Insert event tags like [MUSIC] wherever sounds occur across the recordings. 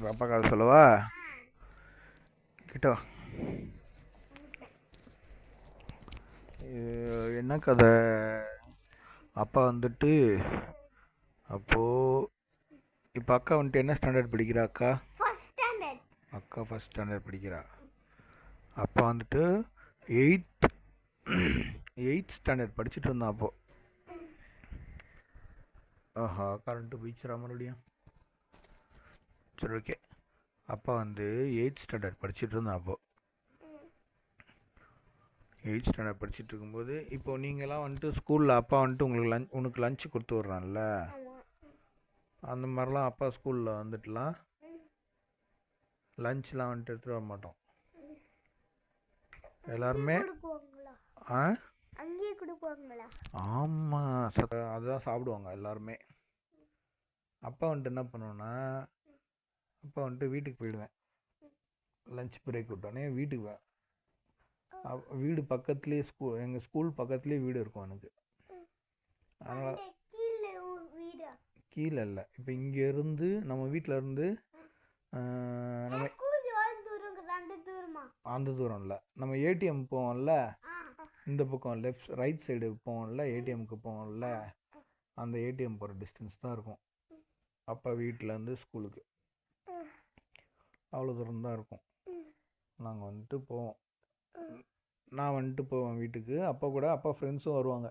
இப்போ அப்பா கதை சொல்லவா? கிட்ட வா. இது என்ன கதை? அப்பா வந்துட்டு அப்போது இப்போ அக்கா வந்துட்டு என்ன ஸ்டாண்டர்ட் படிக்கிறா அக்கா? அக்கா ஃபஸ்ட் ஸ்டாண்டர்ட் படிக்கிறா. அப்பா வந்துட்டு எயித் எயித் ஸ்டாண்டர்ட் படிச்சுட்டு இருந்தான் அப்போ. ஆஹா கரண்ட்டு போயிடுச்சுரா மறுபடியும். சரி ஓகே அப்பா வந்து எயித் ஸ்டாண்டர்ட் படிச்சுட்டு இருந்தான் அப்போ. எயித் ஸ்டாண்டர்ட் படிச்சுட்டு இருக்கும்போது இப்போ நீங்களாம் வந்துட்டு ஸ்கூலில் அப்பா வந்துட்டு உங்களுக்கு லஞ்ச் உனக்கு லஞ்சு கொடுத்து விட்றான்ல. அந்த மாதிரிலாம் அப்பா ஸ்கூலில் வந்துட்டுலாம் லஞ்ச்லாம் வந்துட்டு எடுத்துகிட்டு வர மாட்டோம். எல்லாருமே? ஆ? ஆமாம் அதுதான் சாப்பிடுவாங்க எல்லாருமே. அப்பா வந்துட்டு என்ன பண்ணுவேன்னா அப்பா வந்துட்டு வீட்டுக்கு போயிடுவேன். லஞ்ச் பிரேக் விட்டோடனே வீட்டுக்கு வே- அவ- வீடு பக்கத்துலேயே ஸ்கூல் எங்கள் ஸ்கூல் பக்கத்துலேயே வீடு இருக்கும் எனக்கு. அதனால் கீழே இல்லை. இப்போ இங்கேருந்து நம்ம வீட்டில் இருந்து நம்ம அந்த தூரம்? இல்லை. நம்ம ஏடிஎம் போவோம்ல. இந்த பக்கம் லெஃப்ட் ரைட் சைடு போவோம்ல ஏடிஎம்க்கு போவோம்ல. அந்த ஏடிஎம் போகிற டிஸ்டன்ஸ் தான் இருக்கும். அப்பா வீட்டிலேருந்து ஸ்கூலுக்கு அவ்வளோ தூரம் தான் இருக்கும். நாங்கள் வந்துட்டு போவோம். நான் வந்துட்டு போவேன் வீட்டுக்கு. அப்பா கூட அப்பா ஃப்ரெண்ட்ஸும் வருவாங்க.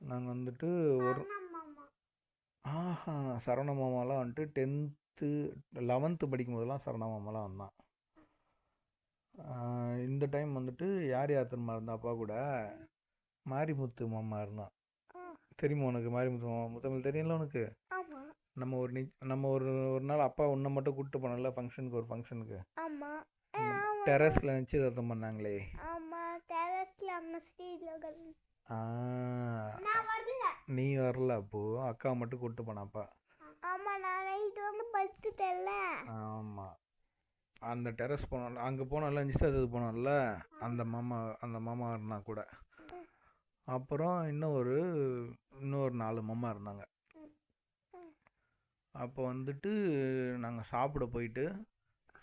நாங்கள் வந்துட்டு ஒரு ஆஹா சரவண மாமாலாம் வந்துட்டு டென்த்து லெவன்த்து படிக்கும் போதெல்லாம் சரவண மாமாலாம் வந்தான். இந்த டைம் வந்துட்டு யார் யார் தெரியுமா இருந்தா அப்பா கூட? மாரிமுத்து மாமா இருந்தான். தெரியுமா உனக்கு மாரிமுத்து மாமா? முத்தமிழ் தெரியும்ல உனக்கு? நம்ம ஒரு நி நம்ம ஒரு ஒரு நாள் அப்பா உன்னை மட்டும் கூப்பிட்டு போனோம்ல ஃபங்க்ஷனுக்கு ஒரு ஃபங்க்ஷனுக்கு ஆமா. டெரஸில் நிச்சயதார்த்தம் பண்ணாங்களே. ஆமா டெரஸ்ல நான் வரல. நீ வரல அப்போ அக்கா மட்டும் கூப்பிட்டு போனாப்பா ஆமா நான் நைட் வந்து படுத்துட்டேன்ல. ஆமாம் அந்த டெரஸ் போனோம்ல அங்கே போனோம்ல நிச்சயதார்த்தத்துக்கு போனோம்ல அந்த மாமா அந்த மாமா இருந்தா கூட. அப்புறம் இன்னும் ஒரு இன்னொரு நாலு மாமா இருந்தாங்க. அப்போ வந்துட்டு நாங்கள் சாப்பிட போயிட்டு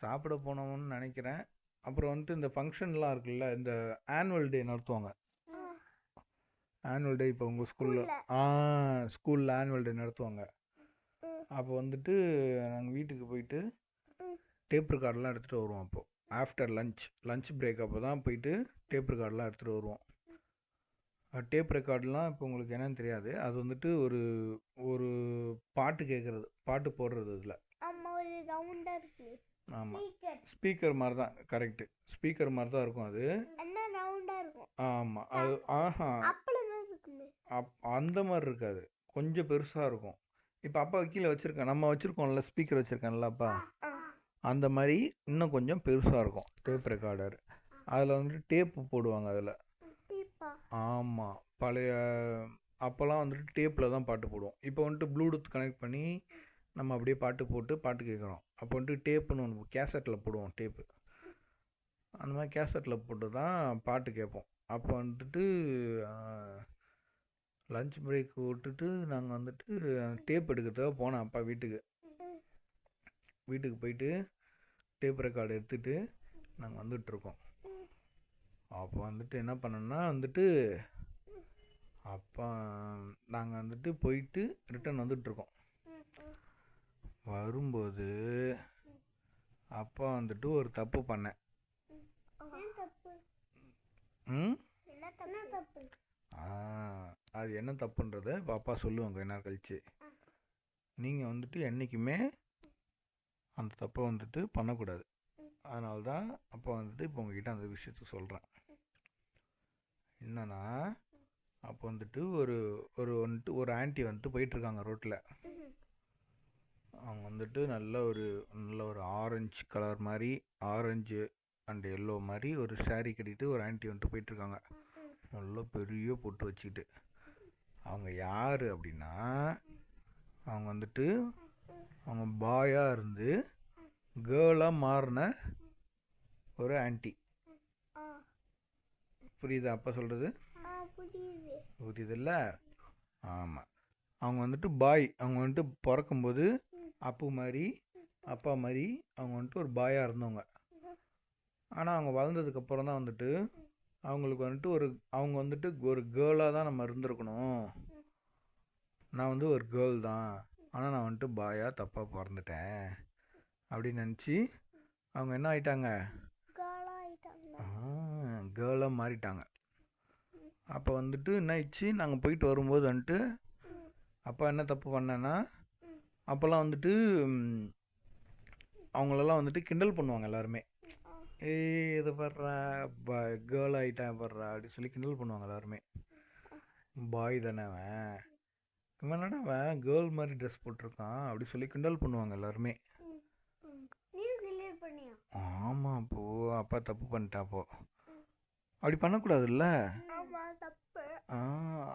சாப்பிட போனோம்னு நினைக்கிறேன் அப்புறம் வந்துட்டு இந்த ஃபங்க்ஷன்லாம் இருக்குல்ல இந்த ஆனுவல் டே நடத்துவாங்க ஆனுவல் டே இப்போ உங்கள் ஸ்கூலில் ஸ்கூல்ல. ஆ ஸ்கூலில் ஆனுவல் டே நடத்துவாங்க. அப்போ வந்துட்டு நாங்கள் வீட்டுக்கு போயிட்டு. டேப் ரெக்கார்டெலாம் எடுத்துகிட்டு வருவோம் அப்போ ஆஃப்டர் லஞ்ச் லஞ்ச் பிரேக் அப்போ தான் போயிட்டு டேப் ரெக்கார்டெலாம் எடுத்துகிட்டு வருவோம் டேப் ரெக்கார்ட்லாம் இப்போ உங்களுக்கு என்னன்னு தெரியாது. அது வந்துட்டு ஒரு ஒரு பாட்டு கேட்குறது பாட்டு போடுறது இதில் ஆமாம் ஸ்பீக்கர். மாதிரி தான் கரெக்டு ஸ்பீக்கர் மாதிரி தான் இருக்கும்? அது ஆமாம் அது ஆஹா. அப் அந்த மாதிரி இருக்காது. கொஞ்சம் பெருசாக இருக்கும். இப்போ அப்பா கீழே வச்சுருக்கேன் நம்ம வச்சுருக்கோம்ல ஸ்பீக்கர் வச்சுருக்கேன்ல அப்பா. அந்த மாதிரி இன்னும் கொஞ்சம் பெருசாக இருக்கும் டேப் ரெக்கார்டர். அதில் வந்துட்டு டேப்பு போடுவாங்க அதில். ஆமாம் பழைய அப்போல்லாம் வந்துட்டு டேப்பில் தான் பாட்டு போடுவோம். இப்போ வந்துட்டு ப்ளூடூத் கனெக்ட் பண்ணி நம்ம அப்படியே பாட்டு போட்டு பாட்டு கேட்குறோம். அப்போ வந்துட்டு டேப்புன்னு ஒன்று கேசட்டில் போடுவோம் டேப்பு. அந்த மாதிரி கேசட்டில் போட்டு தான் பாட்டு கேட்போம். அப்போ வந்துட்டு லஞ்ச் பிரேக் விட்டுட்டு நாங்கள் வந்துட்டு டேப் எடுக்கிறதுக்காக போனோம் அப்பா வீட்டுக்கு. வீட்டுக்கு போயிட்டு டேப் ரெக்கார்டு எடுத்துகிட்டு நாங்கள் வந்துட்டுருக்கோம். அப்போ வந்துட்டு என்ன பண்ணோம்னா வந்துட்டு அப்போ நாங்கள் வந்துட்டு போயிட்டு ரிட்டர்ன் வந்துட்டுருக்கோம் வரும்போது அப்பா வந்துட்டு ஒரு தப்பு பண்ணேன். ம்? அது என்ன தப்புன்றத இப்போ அப்பா சொல்லுவாங்க என்ன கழிச்சு. நீங்கள் வந்துட்டு என்றைக்குமே அந்த தப்பை வந்துட்டு பண்ணக்கூடாது. அதனால தான் அப்பா வந்துட்டு இப்போ உங்ககிட்ட அந்த விஷயத்த சொல்கிறேன் என்னன்னா அப்போ வந்துட்டு ஒரு ஒரு வந்துட்டு ஒரு ஆன்ட்டி வந்துட்டு போயிட்டுருக்காங்க ரோட்டில் அவங்க வந்துட்டு நல்ல ஒரு நல்ல ஒரு ஆரஞ்சு கலர் மாதிரி ஆரஞ்சு அண்ட் எல்லோ மாதிரி ஒரு சாரீ கட்டிட்டு ஒரு ஆன்ட்டி வந்துட்டு போயிட்டுருக்காங்க. நல்லா பெரிய பொட்டு வச்சுக்கிட்டு. அவங்க யார் அப்படின்னா அவங்க வந்துட்டு அவங்க பாயாக இருந்து கேர்ளாக மாறின ஒரு ஆன்ட்டி புரியுதா? அப்பா சொல்கிறது புரியுதுல்ல? ஆமாம் அவங்க வந்துட்டு பாய். அவங்க வந்துட்டு பிறக்கும்போது அப்பு மாதிரி அப்பா மாதிரி அவங்க வந்துட்டு ஒரு பாயாக இருந்தவங்க. ஆனால் அவங்க வளர்ந்ததுக்கப்புறம் தான் வந்துட்டு அவங்களுக்கு வந்துட்டு ஒரு அவங்க வந்துட்டு ஒரு கேர்ளாக தான் நம்ம இருந்திருக்கணும். நான் வந்து ஒரு கேர்ள் தான். ஆனால் நான் வந்துட்டு பாயாக தப்பாக பிறந்துட்டேன். அப்படின்னு நினச்சி அவங்க என்ன ஆயிட்டாங்க? கேர்ளாக மாறிட்டாங்க. அப்போ வந்துட்டு என்ன ஆயிடுச்சு? நாங்கள் போயிட்டு வரும்போது வந்துட்டு அப்பா என்ன தப்பு பண்ணேன்னா அப்போல்லாம் வந்துட்டு அவங்களெல்லாம் வந்துட்டு கிண்டல் பண்ணுவாங்க எல்லாருமே. ஏய் இதை படுறா பா கேர்ள் ஆகிட்டேன் படுறா அப்படி சொல்லி கிண்டல் பண்ணுவாங்க எல்லாருமே. பாய் தானே அவன். இவன் என்னடா அவன் கேர்ள் மாதிரி ட்ரெஸ் போட்டிருக்கான் அப்படி சொல்லி கிண்டல் பண்ணுவாங்க எல்லாருமே. ஆமாம் அப்போ அப்பா தப்பு பண்ணிட்டா அப்போ அப்படி பண்ணக்கூடாதுல்ல?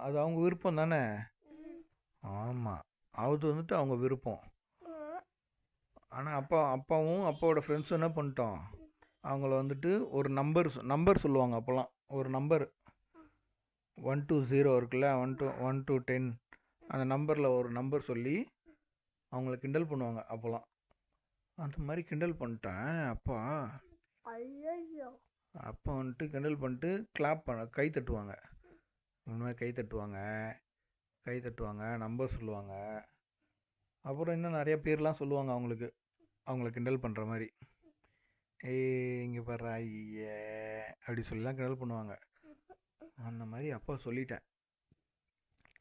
அது அவங்க விருப்பம் தானே? ஆமாம் அது வந்துட்டு அவங்க விருப்பம். ஆனால் அப்பா அப்பாவும் அப்பாவோட ஃப்ரெண்ட்ஸும் என்ன பண்ணிட்டோம்? அவங்கள வந்துட்டு ஒரு நம்பர் நம்பர் சொல்லுவாங்க அப்போல்லாம் ஒரு நம்பர் ஒன் டூ ஜீரோ இருக்குல்ல? One two one two ten அந்த நம்பரில் ஒரு நம்பர் சொல்லி அவங்கள கிண்டல் பண்ணுவாங்க அப்போல்லாம் அந்த மாதிரி கிண்டல் பண்ணிட்டேன் அப்பா. ஐயோ அப்போ வந்துட்டு கிண்டல் பண்ணிட்டு கிளாப் பண்ண கை தட்டுவாங்க. உண்மையாக கை தட்டுவாங்க. கை தட்டுவாங்க நம்பர் சொல்லுவாங்க. அப்புறம் இன்னும் நிறைய பேர்லாம் சொல்லுவாங்க அவங்களுக்கு. அவங்கள கிண்டல் பண்ணுற மாதிரி. ஏய் இங்கே பாரு ஐயே அப்படி சொல்லிலாம் கிண்டல் பண்ணுவாங்க. அந்த மாதிரி அப்பா சொல்லிட்டேன்.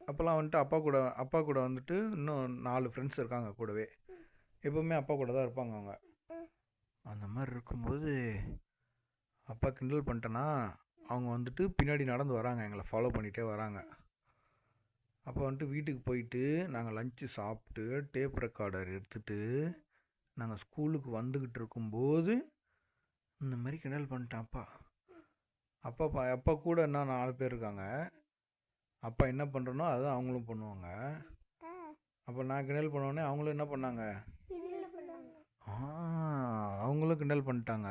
அப்போல்லாம் வந்துட்டு அப்பா கூட அப்பா கூட வந்துட்டு இன்னும் நாலு ஃப்ரெண்ட்ஸ் இருக்காங்க கூடவே. எப்போவுமே அப்பா கூட தான் இருப்பாங்க அவங்க. அந்த மாதிரி இருக்கும்போது அப்பா கிண்டல் பண்ணிட்டேன்னா அவங்க வந்துட்டு பின்னாடி நடந்து வராங்க. எங்களை ஃபாலோ பண்ணிகிட்டே வராங்க. அப்போ வந்துட்டு வீட்டுக்கு போயிட்டு நாங்கள் லஞ்சு சாப்பிட்டு டேப் ரெக்கார்டர் எடுத்துட்டு நாங்கள் ஸ்கூலுக்கு வந்துக்கிட்டு இருக்கும்போது இந்த மாதிரி கிண்டல் பண்ணிட்டேன் அப்பா. அப்பா பா அப்பா கூட என்ன நாலு பேர் இருக்காங்க. அப்பா என்ன பண்ணுறனோ அதுதான் அவங்களும் பண்ணுவாங்க. அப்போ நான் கிண்டல் பண்ணோடனே அவங்களும் என்ன பண்ணாங்க? அவங்களும் கிண்டல் பண்ணிட்டாங்க.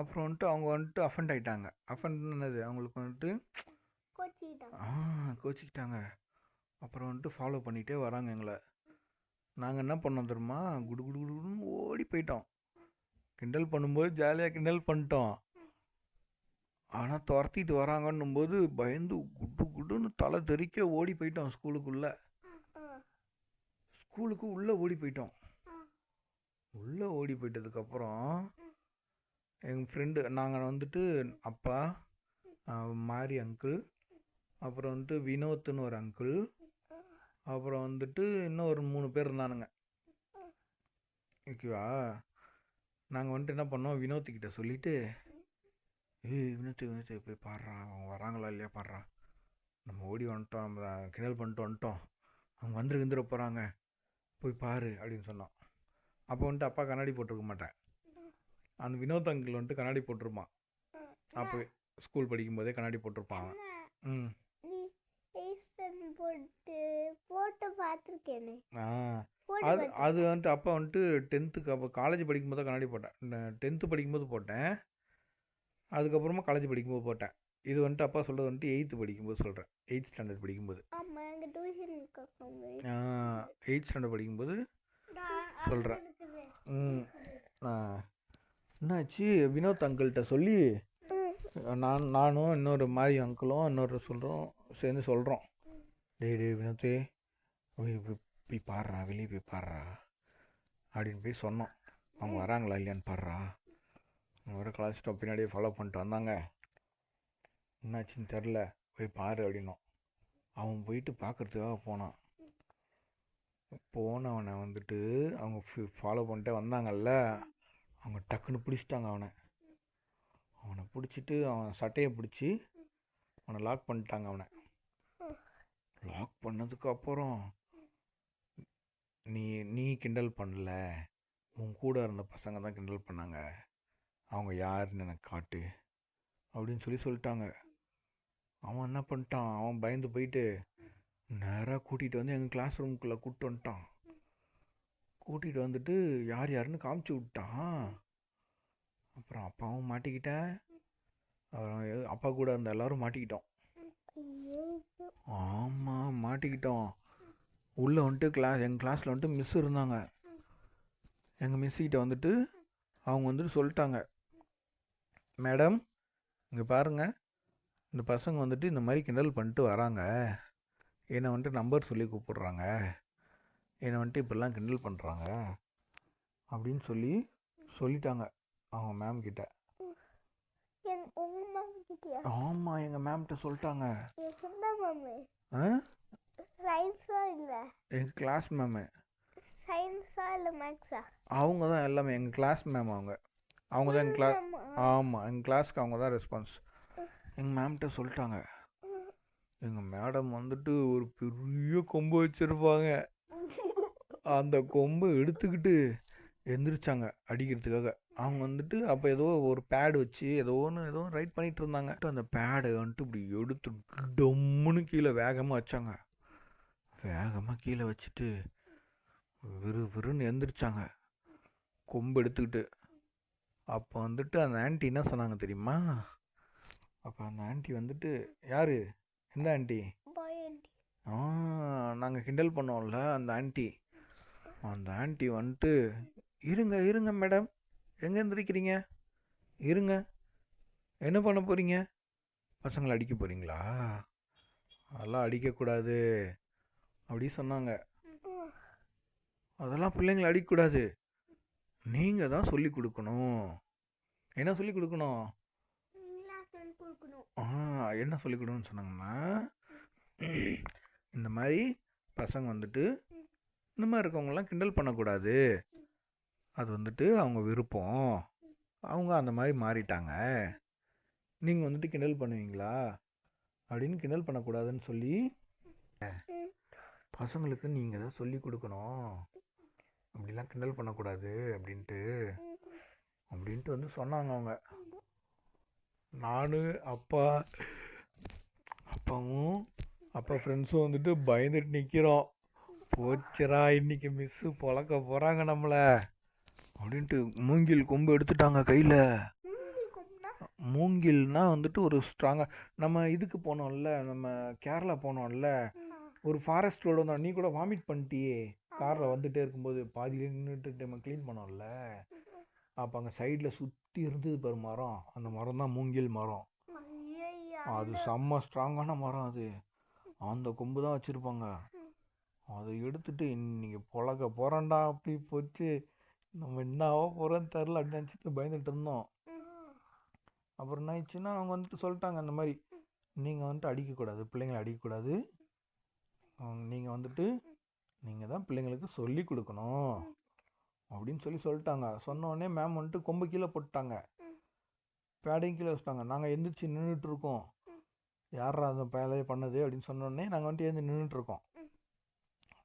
அப்புறம் வந்துட்டு அவங்க வந்துட்டு அஃபண்ட் ஆயிட்டாங்க. அஃபண்ட் என்னது? அவங்களுக்கு வந்துட்டு கோச்சிக்கிட்டாங்க. ஆ கோச்சிக்கிட்டாங்க. அப்புறம் வந்துட்டு ஃபாலோ பண்ணிகிட்டே வராங்க எங்களை. நாங்கள் என்ன பண்ணோம் தெரியுமா? குடு குடு குடு குடுன்னு ஓடி போயிட்டோம். கிண்டல் பண்ணும்போது ஜாலியாக கிண்டல் பண்ணிட்டோம். ஆனால் துரத்திட்டு வராங்கன்னும் போது பயந்து குடு குடுன்னு தலை தெறிக்க ஓடி போயிட்டோம் ஸ்கூலுக்குள்ளே. ஸ்கூலுக்கு உள்ளே ஓடி போயிட்டோம். உள்ளே ஓடி போயிட்டதுக்கப்புறம் எங்கள் ஃப்ரெண்டு நாங்கள் வந்துட்டு அப்பா மாரி அங்கிள் அப்புறம் வந்துட்டு வினோத்துன்னு ஒரு அங்கிள் அப்புறம் வந்துட்டு இன்னும் ஒரு மூணு பேர் இருந்தானுங்க. ஓகேவா நாங்கள் வந்துட்டு என்ன பண்ணோம்? வினோத்துக்கிட்ட சொல்லிட்டு ஏய் வினோத்து வினோத்து போய் பாடுறா. அவங்க வராங்களா இல்லையா? பாடுறா. நம்ம ஓடி வந்துட்டோம். நம்ம கிண்டல் பண்ணிட்டு வந்துட்டோம். அவங்க வந்துரு வந்துட போகிறாங்க போய் பாரு. அப்படின்னு சொன்னோம். அப்போ வந்துட்டு அப்பா கண்ணாடி போட்டிருக்க மாட்டேன் அந்த வினோத் அங்கிள் வந்துட்டு கண்ணாடி போட்டிருப்பான். அப்போ ஸ்கூல் படிக்கும்போதே கண்ணாடி போட்டிருப்பான். ம். அது அது வந்துட்டு அப்பா வந்துட்டு டென்த்துக்கு அப்போ காலேஜ் படிக்கும்போது தான் கண்ணாடி போட்டேன். டென்த்து படிக்கும்போது போட்டேன். அதுக்கப்புறமா காலேஜ் படிக்கும்போது போட்டேன். இது வந்துட்டு அப்பா சொல்கிறது வந்துட்டு எயித்து படிக்கும்போது சொல்கிறேன் எயித் ஸ்டாண்டர்ட் படிக்கும்போது. எயித் ஸ்டாண்டர்ட் படிக்கும்போது சொல்றேன். ம். ஆ. என்னாச்சு? வினோத் அங்கிள்கிட்ட சொல்லி நான் நானும் இன்னொரு மாதிரி அங்கிளும் இன்னொரு சொல்கிறோம் சேர்ந்து சொல்கிறோம் டே டே வினோத்தே போய் போய் பாடுறா வெளியே போய் பாடுறா அப்படின்னு போய் சொன்னோம். அவங்க வராங்களா இல்லையான்னு பாடுறா ஒரு வர கிளாஸ் ஸ்டாப் பின்னாடியே ஃபாலோ பண்ணிட்டு வந்தாங்க. என்னாச்சுன்னு தெரில போய் பாரு அப்படின்னோம். அவன் போயிட்டு பார்க்கறதுக்காக போனான். போனவனை வந்துட்டு அவங்க ஃபாலோ பண்ணிட்டே வந்தாங்கல்ல. அவங்க டக்குன்னு பிடிச்சிட்டாங்க அவனை. அவனை பிடிச்சிட்டு அவன் சட்டையை பிடிச்சி அவனை லாக் பண்ணிட்டாங்க அவனை. லாக் பண்ணதுக்கப்புறம் நீ நீ கிண்டல் பண்ணல. உன் கூட இருந்த பசங்க தான் கிண்டல் பண்ணாங்க. அவங்க யாருன்னு எனக்கு காட்டு. அப்படின்னு சொல்லி சொல்லிட்டாங்க. அவன் என்ன பண்ணிட்டான்? அவன் பயந்து போயிட்டு நேராக கூட்டிகிட்டு வந்து எங்கள் கிளாஸ் ரூம்குள்ளே கூப்பிட்டு வந்துட்டான். கூட்டிகிட்டு வந்துட்டு யார் யாருன்னு காமிச்சு விட்டான். அப்புறம் அப்பாவும் மாட்டிக்கிட்டேன் அப்புறம் அப்பா கூட இருந்த எல்லாரும் மாட்டிக்கிட்டோம். ஆமாம் மாட்டிக்கிட்டோம். உள்ளே வந்துட்டு கிளாஸ் எங்கள் கிளாஸில் வந்துட்டு மிஸ் இருந்தாங்க. எங்கள் மிஸ்ஸுக்கிட்ட வந்துட்டு அவங்க வந்துட்டு சொல்லிட்டாங்க. மேடம் இங்கே பாருங்க. இந்த பசங்க வந்துட்டு இந்த மாதிரி கிண்டல் பண்ணிட்டு வராங்க. என்னை வந்துட்டு நம்பர் சொல்லி கூப்பிட்றாங்க. என்னை வந்துட்டு இப்படிலாம் கிண்டல் பண்ணுறாங்க அப்படின்னு சொல்லி சொல்லிட்டாங்க அவங்க மேம் கிட்ட. என் உங்க மாமி மேம்கிட்ட சொல்லிட்டாங்க. எங்கள் கிளாஸ் மேமு சயின்ஸா இல்ல? மேக்ஸா அவங்க தான் எல்லாமே எங்கள் கிளாஸ் மேம் அவங்க. அவங்க தான் எங்கள் கிளாஸ் ஆமாம் எங்கள் கிளாஸ்க்கு அவங்க தான் ரெஸ்பான்ஸ் எங்கள் மேம்கிட்ட சொல்லிட்டாங்க. எங்கள் மேடம் வந்துட்டு ஒரு பெரிய கொம்பு வச்சுருப்பாங்க. அந்த கொம்பை எடுத்துக்கிட்டு எந்திரிச்சாங்க அடிக்கிறதுக்காக. அவங்க வந்துட்டு அப்போ ஏதோ ஒரு பேட் வச்சு ஏதோ ஒன்று ஏதோ ரைட் பண்ணிட்டு இருந்தாங்க. அந்த பேடை வந்துட்டு இப்படி எடுத்து டம்முன்னு கீழே வேகமாக வச்சாங்க. வேகமாக கீழே வச்சுட்டு விறு விறுன்னு எந்திரிச்சாங்க. கொம்பு எடுத்துக்கிட்டு. அப்போ வந்துட்டு அந்த ஆன்ட்டி என்ன சொன்னாங்க தெரியுமா? அப்போ அந்த ஆன்ட்டி வந்துட்டு யார்? எந்த பாயண்டி ஆ நாங்கள் கிண்டல் பண்ணோம்ல அந்த ஆன்ட்டி அந்த ஆன்ட்டி வந்துட்டு இருங்க இருங்க மேடம். எங்கே எந்திரிக்கிறீங்க இருங்க. என்ன பண்ண போகிறீங்க பசங்களை அடிக்க போகிறீங்களா அதெல்லாம் அடிக்கக்கூடாது. அப்படி சொன்னாங்க. அதெல்லாம் பிள்ளைங்களை அடிக்கக்கூடாது. நீங்கள் தான் சொல்லி கொடுக்கணும். என்ன சொல்லி கொடுக்கணும்? ஆ என்ன சொல்லி கொடுக்கணும்னு சொன்னாங்கன்னா இந்த மாதிரி பசங்க வந்துட்டு இந்த மாதிரி இருக்கவங்கலாம் கிண்டல் பண்ணக்கூடாது. அது வந்துட்டு அவங்க விருப்பம். அவங்க அந்த மாதிரி மாறிட்டாங்க. நீங்கள் வந்துட்டு கிண்டல் பண்ணுவீங்களா? அப்படின்னு கிண்டல் பண்ணக்கூடாதுன்னு சொல்லி பசங்களுக்கு நீங்கள் தான் சொல்லி கொடுக்கணும். அப்படிலாம் கிண்டல் பண்ணக்கூடாது அப்படின்ட்டு அப்படின்ட்டு வந்து சொன்னாங்க அவங்க. நான் அப்பா அப்பாவும் அப்பா ஃப்ரெண்ட்ஸும் வந்துட்டு பயந்துட்டு நிற்கிறோம் போச்சுரா இன்னைக்கு மிஸ்ஸு பொழக்க போகிறாங்க நம்மளை. அப்படின்ட்டு மூங்கில் கொம்பு எடுத்துட்டாங்க கையில். மூங்கில்னா வந்துட்டு ஒரு ஸ்ட்ராங்காக நம்ம இதுக்கு போனோம்ல நம்ம கேரளா போனோம்ல. ஒரு ஃபாரஸ்ட் ரோடு வந்தோம். நீ கூட வாமிட் பண்ணிட்டியே. காரில் வந்துட்டே இருக்கும்போது பாதியில நின்றுட்டு நம்ம க்ளீன் பண்ணோம்ல. அப்போ அங்கே சைடில் சுற்றி இருந்தது பாரு மரம். அந்த மரம் தான் மூங்கில் மரம். அது செம்ம ஸ்ட்ராங்கான மரம் அது. அந்த கொம்பு தான் வச்சுருப்பாங்க. அதை எடுத்துகிட்டு இன்னைக்கு பொழக்க போகிறோம்டா அப்படி போச்சு. நம்ம என்னாவோ ஆக போகிறோன்னு தெரில அப்படின்னு நினச்சிட்டு பயந்துட்டு இருந்தோம். அப்புறம் என்ன ஆயிடுச்சுன்னா அவங்க வந்துட்டு சொல்லிட்டாங்க அந்த மாதிரி நீங்கள் வந்துட்டு அடிக்கக்கூடாது. பிள்ளைங்களை அடிக்கக்கூடாது. நீங்கள் வந்துட்டு நீங்கள் தான் பிள்ளைங்களுக்கு சொல்லி கொடுக்கணும். அப்படின்னு சொல்லி சொல்லிட்டாங்க. சொன்னோடனே மேம் வந்துட்டு கொம்பு கீழே போட்டாங்க பேடையும் கீழே வச்சுட்டாங்க. நாங்கள் எந்திரிச்சு நின்றுட்டு இருக்கோம். யாரா அந்த வேலையை பண்ணது? அப்படின்னு சொன்னோடனே நாங்கள் வந்துட்டு எழுந்து நின்றுட்டு இருக்கோம்.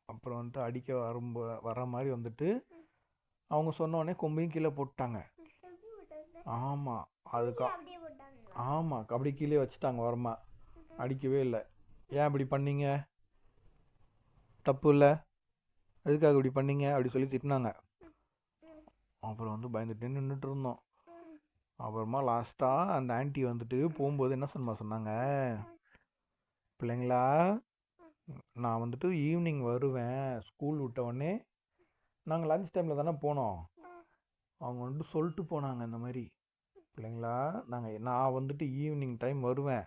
அப்புறம் வந்துட்டு அடிக்க வரும்போ வர மாதிரி வந்துட்டு அவங்க சொன்னோடனே கொம்பையும் கீழே போட்டாங்க. ஆமாம் அதுக்கு ஆமாம் கபடி கீழே வச்சுட்டாங்க வரமா அடிக்கவே இல்லை. ஏன் இப்படி பண்ணீங்க? தப்பு இல்லை. எதுக்காக இப்படி பண்ணீங்க? அப்படி சொல்லி திட்டினாங்க. அப்புறம் வந்து பயந்துட்டு நின்றுட்டு இருந்தோம். அப்புறமா லாஸ்ட்டாக அந்த ஆன்ட்டி வந்துட்டு போகும்போது என்ன சொன்னா சொன்னாங்க? பிள்ளைங்களா நான் வந்துட்டு ஈவினிங் வருவேன் ஸ்கூல் விட்ட உடனே. நாங்கள் லஞ்ச் டைமில் தானே போனோம். அவங்க வந்துட்டு சொல்லிட்டு போனாங்க இந்த மாதிரி. பிள்ளைங்களா நாங்கள் நான் வந்துட்டு ஈவினிங் டைம் வருவேன்.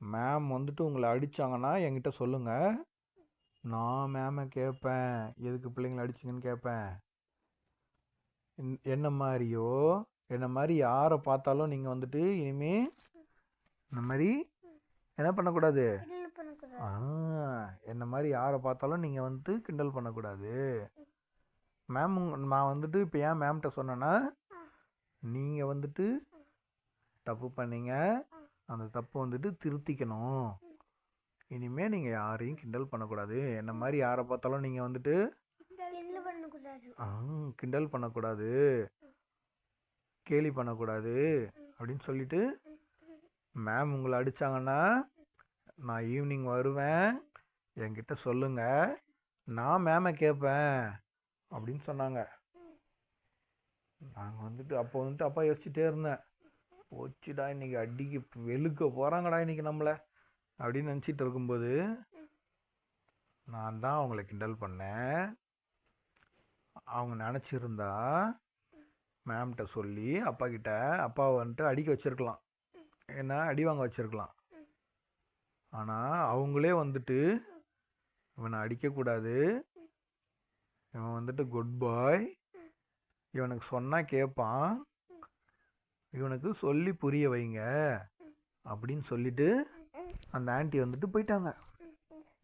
மேம் வந்துட்டு உங்களை அடித்தாங்கன்னா என்கிட்ட சொல்லுங்கள் நான் மேமை கேட்பேன் எதுக்கு பிள்ளைங்களை அடிச்சிங்கன்னு கேட்பேன் என்ன மாதிரியோ என்ன மாதிரி யாரை பார்த்தாலும் நீங்கள் வந்துட்டு இனிமேல் இந்த மாதிரி என்ன பண்ணக்கூடாது? என்ன மாதிரி யாரை பார்த்தாலும் நீங்கள் வந்துட்டு கிண்டல் பண்ணக்கூடாது மேம் நான் வந்துட்டு இப்போ ஏன் மேம்கிட்ட சொன்னேன்னா நீங்கள் வந்துட்டு தப்பு பண்ணீங்க. அந்த தப்பு வந்துட்டு திருத்திக்கணும். இனிமேல் நீங்கள் யாரையும் கிண்டல் பண்ணக்கூடாது என்ன மாதிரி யாரை பார்த்தாலும் நீங்கள் வந்துட்டு கிண்டல் பண்ணக்கூடாது ஆ, கிண்டல் பண்ணக்கூடாது கேலி பண்ணக்கூடாது அப்படின்னு சொல்லிட்டு மேம் உங்களை அடித்தாங்கன்னா நான் ஈவினிங் வருவேன். என்கிட்ட சொல்லுங்க. நான் மேமை கேட்பேன் அப்படின்னு சொன்னாங்க. நாங்கள் வந்துட்டு அப்போ வந்துட்டு அப்பா யோசிச்சுட்டே இருந்தேன். போச்சுடா இன்னைக்கு அடிக்க வெளுக்க போகிறாங்கடா இன்றைக்கி நம்மளை அப்படின்னு நினச்சிட்டு இருக்கும்போது நான் தான் அவங்கள கிண்டல் பண்ணேன். அவங்க நினச்சிருந்தா மேம்கிட்ட சொல்லி அப்பா கிட்ட அப்பாவை வந்துட்டு அடிக்க வச்சிருக்கலாம். ஏன்னா அடி வாங்க வச்சிருக்கலாம். ஆனால் அவங்களே வந்துட்டு இவனை அடிக்கக்கூடாது. இவன் வந்துட்டு குட் பாய் இவனுக்கு சொன்னால் கேட்பான் இவனுக்கு சொல்லி புரிய வைங்க. அப்படின்னு சொல்லிட்டு அந்த ஆன்ட்டி வந்துட்டு போயிட்டாங்க.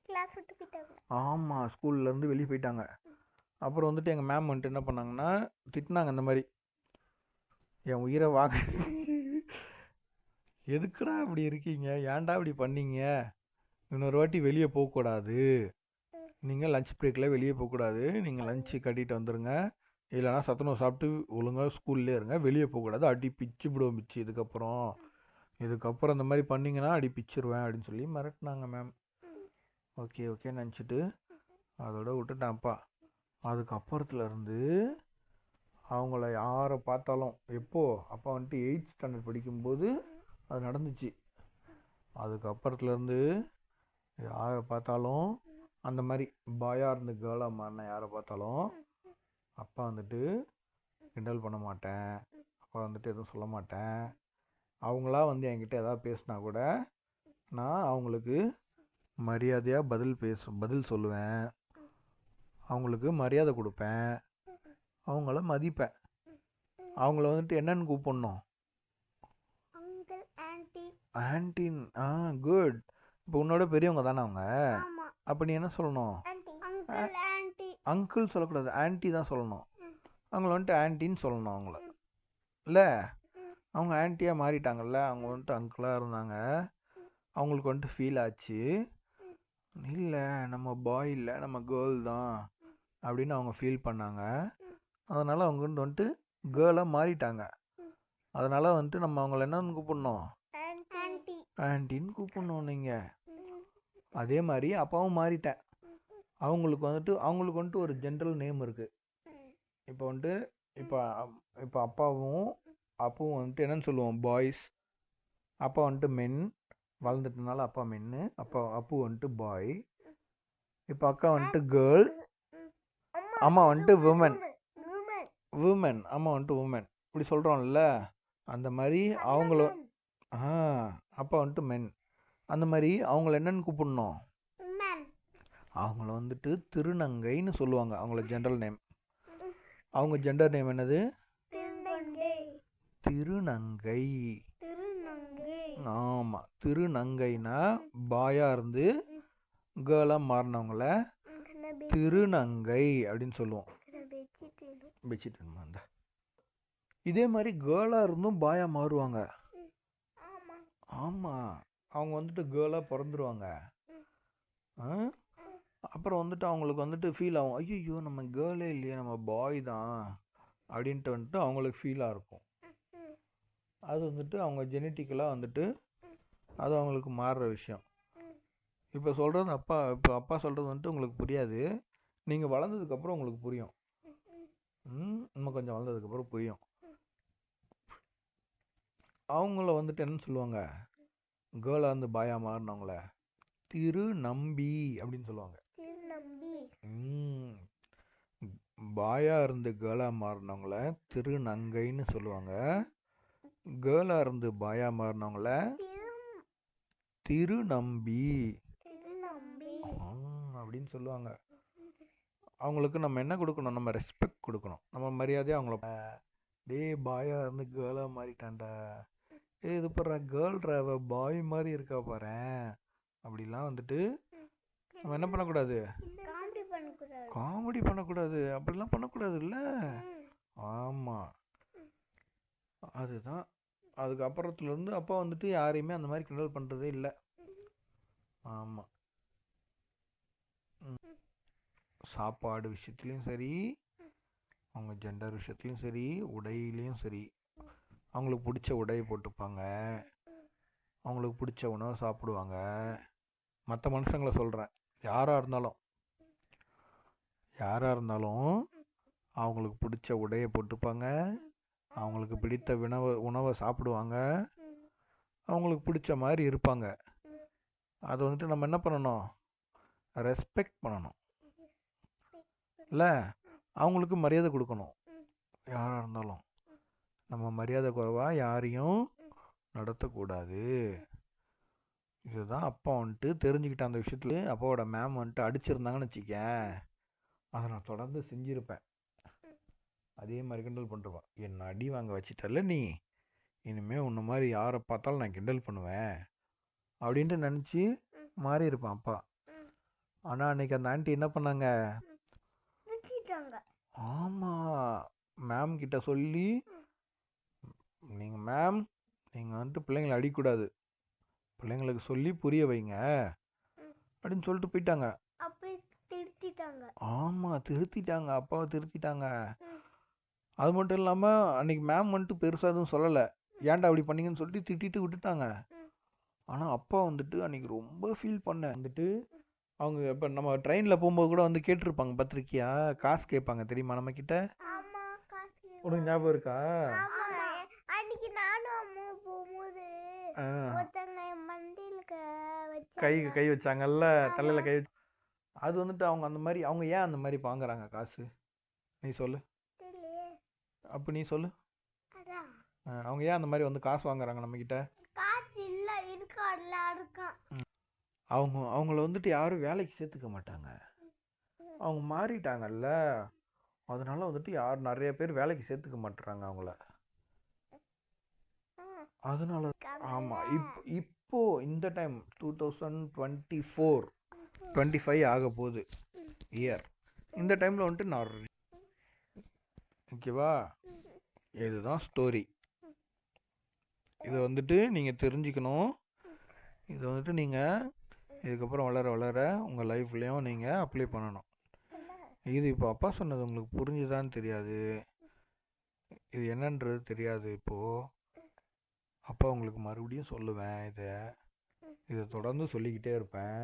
கிளாஸ் விட்டு போயிட்டாங்க. ஆமாம் ஸ்கூல்லேருந்து வெளியே போயிட்டாங்க. அப்புறம் வந்துட்டு எங்கள் மேம் வந்துட்டு என்ன பண்ணாங்கன்னா திட்டினாங்க இந்த மாதிரி. என் உயிரை வாங்க. எதுக்குடா இப்படி இருக்கீங்க? ஏன்டா இப்படி பண்ணீங்க? இன்னொரு வாட்டி வெளியே போகக்கூடாது. நீங்கள் லஞ்ச் பிரேக்கில் வெளியே போகக்கூடாது. நீங்கள் லஞ்சு கட்டிட்டு வந்துடுங்க இல்லைனா சத்துணவு சாப்பிட்டு ஒழுங்காக ஸ்கூல்லே இருங்க. வெளியே போகக்கூடாது. அடி பிச்சு விடுவோம் பிச்சு இதுக்கப்புறம் இதுக்கப்புறம் இந்த மாதிரி பண்ணீங்கன்னா அடி பிச்சிருவேன் அப்படின்னு சொல்லி மிரட்டினாங்க மேம் ஓகே ஓகே நினச்சிட்டு அதோட விட்டுட்டான்ப்பா அதுக்கப்புறத்துல இருந்து அவங்கள யாரை பார்த்தாலும் எப்போது அப்பா வந்துட்டு எயிட் ஸ்டாண்டர்ட் படிக்கும்போது அது நடந்துச்சு. அதுக்கப்புறத்துலேருந்து யாரை பார்த்தாலும் அந்த மாதிரி பாயாக இருந்து கேர்ளாக மாறின யாரை பார்த்தாலும் அப்பா வந்துட்டு கிண்டல் பண்ண மாட்டேன். அப்பா வந்துட்டு எதுவும் சொல்ல மாட்டேன். அவங்களா வந்து என்கிட்ட எதாவது பேசினா கூட நான் அவங்களுக்கு மரியாதையாக பதில் பேச பதில் சொல்லுவேன். அவங்களுக்கு மரியாதை கொடுப்பேன். அவங்கள மதிப்பேன். அவங்கள வந்துட்டு என்னென்னு கூப்பிடணும். அங்கிள் ஆன்ட்டி ஆன்டின் ஆ குட் இப்போ உன்னோட பெரியவங்க தானே அவங்க? அப்போ நீ என்ன சொல்லணும்? அங்கிள் சொல்லக்கூடாது. ஆன்ட்டி தான் சொல்லணும். அவங்கள வந்துட்டு ஆன்ட்டின்னு சொல்லணும் அவங்கள. இல்லை? அவங்க ஆன்ட்டியாக மாறிட்டாங்கல்ல? அவங்க வந்துட்டு அங்கிளாக இருந்தாங்க. அவங்களுக்கு வந்துட்டு ஃபீல் ஆச்சு. இல்லை நம்ம பாய் இல்லை நம்ம கேர்ள் தான் அப்படின்னு அவங்க ஃபீல் பண்ணாங்க. அதனால் அவங்க வந்து வந்துட்டு கேர்ளாக மாறிட்டாங்க. அதனால் வந்துட்டு நம்ம அவங்கள என்னன்னு கூப்பிடணும்? ஆன்ட்டி ஆன்ட்டின்னு கூப்பிடணும் நீங்கள் அதே மாதிரி அப்பாவும் மாறிட்டேன். அவங்களுக்கு வந்துட்டு அவங்களுக்கு வந்துட்டு ஒரு ஜென்ரல் நேம் இருக்குது இப்போ வந்துட்டு இப்போ இப்போ அப்பாவும் அப்பாவும் வந்துட்டு என்னன்னு சொல்லுவோம்? பாய்ஸ் அப்பா வந்துட்டு மென் வளர்ந்துட்டனால அப்பா மென்னு அப்பா அப்பு வந்துட்டு பாய் இப்போ அக்கா வந்துட்டு கேர்ள் அம்மா வந்துட்டு உமன் விமன் அம்மா வந்துட்டு உமன் இப்படி சொல்கிறோம்ல அந்த மாதிரி அவங்கள ஆ அப்பா வந்துட்டு மென். அந்த மாதிரி அவங்கள என்னன்னு கூப்பிடணும்? அவங்கள வந்துட்டு திருநங்கைன்னு சொல்லுவாங்க அவங்கள ஜென்ரல் நேம். [LAUGHS] அவங்க ஜெண்டர் நேம் என்னது? திருநங்கை. ஆமாம் திருநங்கைனா பாயாக இருந்து கேர்ளாக மாறினவங்கள திருநங்கை அப்படின்னு சொல்லுவோம். பெட்ஷீட் வேணுமா இதே மாதிரி கேர்ளாக இருந்தும் பாயாக மாறுவாங்க. ஆமா. ஆமாம் அவங்க வந்துட்டு கேர்ளாக பிறந்துருவாங்க? அப்புறம் வந்துட்டு அவங்களுக்கு வந்துட்டு ஃபீல் ஆகும். ஐயோ நம்ம கேர்ளே இல்லையே நம்ம பாய் தான். அப்படின்ட்டு வந்துட்டு அவங்களுக்கு ஃபீலாக இருக்கும். அது வந்துட்டு அவங்க ஜெனட்டிக்கலாக வந்துட்டு அது அவங்களுக்கு மாறுற விஷயம். இப்போ சொல்கிறது அப்பா இப்போ அப்பா சொல்கிறது வந்துட்டு உங்களுக்கு புரியாது. நீங்கள் வளர்ந்ததுக்கப்புறம் உங்களுக்கு புரியும். இன்னும் கொஞ்சம் வளர்ந்ததுக்கப்புறம் புரியும். அவங்கள வந்துட்டு என்ன சொல்லுவாங்க? கேர்ளாக இருந்து பாயா மாறினவங்கள திரு நம்பி அப்படின்னு சொல்லுவாங்க. பாயாக இருந்து கேர்ளாக மாறினவங்கள திருநங்கைன்னு சொல்லுவாங்க. கேர்ளாக இருந்து பாயா மாறினவங்கள திருநம்பி. திருநம்பி. ஆ, அப்படின்னு சொல்லுவாங்க. அவங்களுக்கு நம்ம என்ன கொடுக்கணும்? நம்ம ரெஸ்பெக்ட் கொடுக்கணும். நம்ம மரியாதையாக அவங்கள டேய் பாயா இருந்து கேர்ளாக மாறிட்டான்டா. ஏய் இது பாரு கேர்ள் டிரைவர் பாய் மாதிரி இருக்கா பாரேன் அப்படிலாம் வந்துட்டு நம்ம என்ன பண்ணக்கூடாது? காமெடி பண்ணக்கூடாது. காமெடி பண்ணக்கூடாது. அப்படிலாம் பண்ணக்கூடாது இல்லை ஆமாம் அதுதான். அதுக்கப்புறத்துலேருந்து அப்பா வந்துட்டு யாரையுமே அந்த மாதிரி கிண்டல் பண்ணுறதே இல்லை. ஆமாம் சாப்பாடு விஷயத்துலேயும் சரி அவங்க ஜெண்டர் விஷயத்துலையும் சரி உடையிலையும் சரி. அவங்களுக்கு பிடிச்ச உடையை போட்டுப்பாங்க. அவங்களுக்கு பிடிச்ச உணவை சாப்பிடுவாங்க. மற்ற மனுஷங்களை சொல்கிறேன் யாராக இருந்தாலும் யாராக இருந்தாலும் அவங்களுக்கு பிடிச்ச உடையை போட்டுப்பாங்க. அவங்களுக்கு பிடித்த உணவை உணவை சாப்பிடுவாங்க. அவங்களுக்கு பிடிச்ச மாதிரி இருப்பாங்க. அதை வந்துட்டு நம்ம என்ன பண்ணணும்? ரெஸ்பெக்ட் பண்ணணும். இல்லை? அவங்களுக்கு மரியாதை கொடுக்கணும். யாராக இருந்தாலும். நம்ம மரியாதை குறைவாக யாரையும் நடத்தக்கூடாது. இதுதான் அப்பா வந்துட்டு தெரிஞ்சுக்கிட்ட அந்த விஷயத்துல அப்பாவோட மேம் வந்துட்டு அடிச்சிருந்தாங்கன்னு வச்சுக்கேன். அதை நான் தொடர்ந்து செஞ்சுருப்பேன். அதே மாதிரி கிண்டல் பண்ணிருப்பேன் என்னை அடி வாங்க வச்சிட்டல நீ? இனிமேல் உன்ன மாதிரி யாரை பார்த்தாலும் நான் கிண்டல் பண்ணுவேன். அப்படின்ட்டு நினச்சி மாறி இருப்பேன் அப்பா. ஆனால் அன்னைக்கு அந்த ஆண்டி என்ன பண்ணாங்க? ஆமாம் மேம் கிட்ட சொல்லி நீங்கள் மேம் நீங்கள் வந்துட்டு பிள்ளைங்களை அடிக்கக்கூடாது. பிள்ளைங்களுக்கு சொல்லி புரிய வைங்க. அப்படின்னு சொல்லிட்டு போயிட்டாங்க. ஆமாம் திருத்திட்டாங்க. அப்பாவை திருத்திட்டாங்க. அது மட்டும் இல்லாமல் அன்னைக்கு மேம் வந்துட்டு பெருசாக எதுவும் சொல்லலை. ஏன்டா அப்படி பண்ணீங்கன்னு சொல்லிட்டு திட்டிட்டு விட்டுட்டாங்க. ஆனால் அப்பா வந்துட்டு அன்னைக்கு ரொம்ப ஃபீல் பண்ணேன் வந்துட்டு அவங்க இப்போ நம்ம ட்ரெயினில் போகும்போது கூட வந்து கேட்டிருப்பாங்க பத்திரிக்கையா? காசு கேட்பாங்க தெரியுமா நம்ம கிட்ட ஆமா காசு உனக்கு ஞாபகம் இருக்கா ஆமா அன்னைக்கு நானும் அம்மா கை கை வச்சாங்கல்ல தலையில் கை வச்சு அது வந்துட்டு அவங்க அந்த மாதிரி அவங்க ஏன் அந்த மாதிரி வாங்குறாங்க காசு? நீ சொல்லு. அப்போ நீ சொல்லு. அவங்க ஏன் அந்த மாதிரி வந்து காசு வாங்குறாங்க நம்மக்கிட்ட அவங்க அவங்கள வந்துட்டு யாரும் வேலைக்கு சேர்த்துக்க மாட்டாங்க. அவங்க மாறிட்டாங்கல்ல. அதனால வந்துட்டு யார் நிறைய பேர் வேலைக்கு சேர்த்துக்க மாட்டுறாங்க அவங்கள. அதனால ஆமாம் இப் இப்போ இந்த time two thousand twenty four twenty five ஆக போகுது. இயர் இந்த டைமில் வந்துட்டு நான் ஓகேவா? இதுதான் ஸ்டோரி இதை வந்துட்டு நீங்கள் தெரிஞ்சுக்கணும். இதை வந்துட்டு நீங்கள் இதுக்கப்புறம் வளர வளர உங்கள் லைஃப்லேயும் நீங்கள் அப்ளை பண்ணணும். இது இப்போ அப்பா சொன்னது உங்களுக்கு புரிஞ்சுதான்னு தெரியாது. இது என்னன்றது தெரியாது இப்போது அப்பா உங்களுக்கு மறுபடியும் சொல்லுவேன் இதை. இதை தொடர்ந்து சொல்லிக்கிட்டே இருப்பேன்.